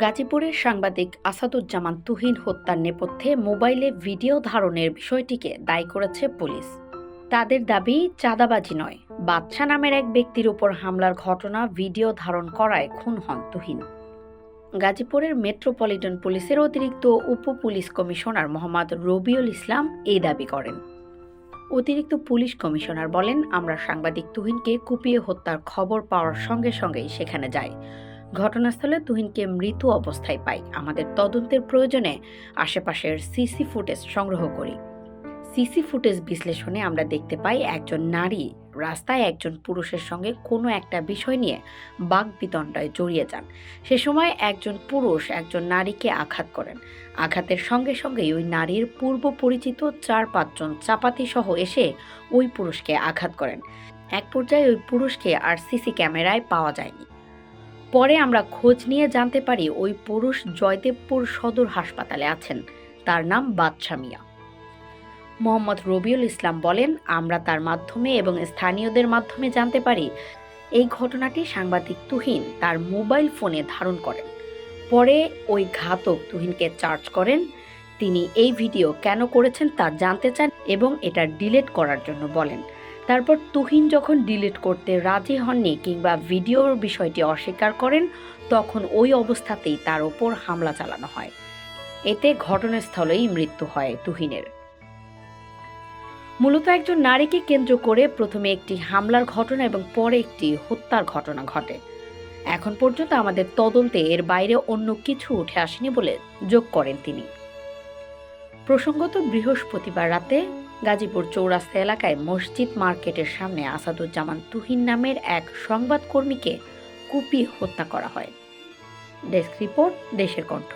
গাজীপুরের সাংবাদিক আসাদুজ্জামান তুহিন হত্যার নেপথ্যে মোবাইলে ভিডিও ধারণের বিষয়টিকে দায়ী করেছে পুলিশ। তাদের দাবি, চাঁদাবাজি নয়। বাদশা নামের এক ব্যক্তির উপর হামলার ঘটনা ভিডিও ধারণ করায় খুন হন তুহিন। গাজীপুরের মেট্রোপলিটন পুলিশের অতিরিক্ত উপ পুলিশ কমিশনার মোহাম্মদ রবিউল ইসলাম এই দাবি করেন। অতিরিক্ত পুলিশ কমিশনার বলেন, আমরা সাংবাদিক তুহিনকে কুপিয়ে হত্যার খবর পাওয়ার সঙ্গে সঙ্গেই সেখানে যাই। ঘটনাস্থলে তুহিনকে মৃত অবস্থায় পাই। আমাদের তদন্তের প্রয়োজনে আশেপাশের সিসি ফুটেজ সংগ্রহ করি। সিসি ফুটেজ বিশ্লেষণে আমরা দেখতে পাই একজন নারী রাস্তায় একজন পুরুষের সঙ্গে কোনো একটা বিষয় নিয়ে বাক বিতণ্ডায় জড়িয়ে যান। সে সময় একজন পুরুষ একজন নারীকে আঘাত করেন। আঘাতের সঙ্গে সঙ্গেই ওই নারীর পূর্ব পরিচিত চার পাঁচজন চাপাতি সহ এসে ওই পুরুষকে আঘাত করেন। এক পর্যায়ে ওই পুরুষকে আর সিসি ক্যামেরায় পাওয়া যায়নি। পরে আমরা খোঁজ নিয়ে জানতে পারি ওই পুরুষ জয়দেবপুর সদর হাসপাতালে আছেন। তার নাম বাদশা মিয়া। মোহাম্মদ রবিউল ইসলাম বলেন, আমরা তার মাধ্যমে এবং স্থানীয়দের মাধ্যমে জানতে পারি, এই ঘটনাটি সাংবাদিক তুহিন তার মোবাইল ফোনে ধারণ করেন। পরে ওই ঘাতক তুহিনকে চার্জ করেন। তিনি এই ভিডিও কেন করেছেন তা জানতে চান এবং এটা ডিলিট করার জন্য বলেন। তারপর তুহিন যখন ডিলিট করতে রাজি হননি কিংবা ভিডিওর বিষয়টি অস্বীকার করেন, তখন ওই অবস্থাতেই তার ওপর হামলা চালানো হয়। এতে ঘটনাস্থলেই মৃত্যু হয় তুহিনের। মূলত একজন নারীকে কেন্দ্র করে প্রথমে একটি হামলার ঘটনা এবং পরে একটি হত্যার ঘটনা ঘটে। এখন পর্যন্ত আমাদের তদন্তে এর বাইরে অন্য কিছু উঠে আসেনি বলে যোগ করেন তিনি। প্রসঙ্গত বৃহস্পতিবার রাতে গাজীপুর চৌরাস্তা এলাকায় মসজিদ মার্কেটের সামনে আসাদুজ্জামান তুহিন নামের এক সংবাদকর্মীকে কুপিয়ে হত্যা করা হয়। ডেস্ক রিপোর্ট, দেশের কণ্ঠ।